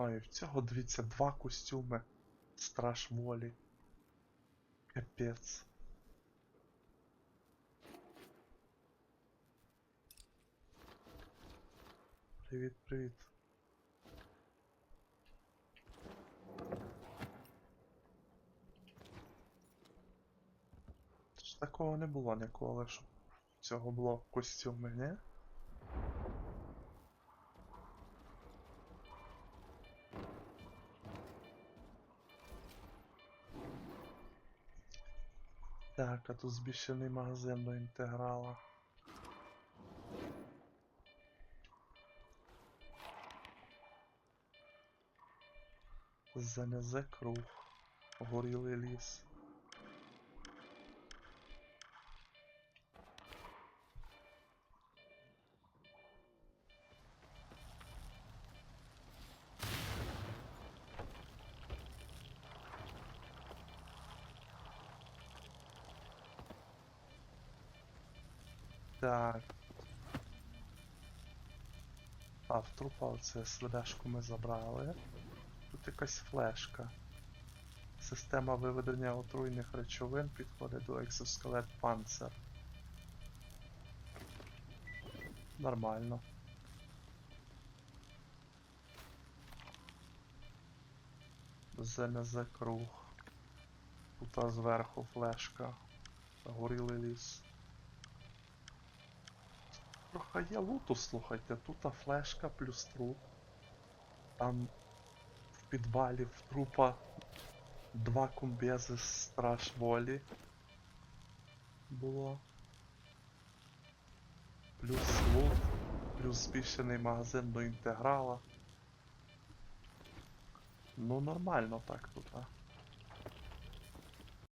Ой, в цього дивіться два костюми. Страж волі. Капець. Привіт, привіт. Такого не було ніколи, щоб цього було костюми, ні? Так, а тут збільшений магазин до інтеграла. Занезе круг. Горілий ліс. Так. А, в трупа оце СВДшку ми забрали. Тут якась флешка. Система виведення отруйних речовин підходить до екзоскелет панцер. Нормально. ЗНЗ круг. Тут зверху флешка. Горілий ліс. Трохи є луту, слухайте, тут флешка плюс труп. Там в підвалі в трупа два комбези страж волі. Було. Плюс лут, плюс збільшений магазин до інтеграла. Ну нормально так тут, а.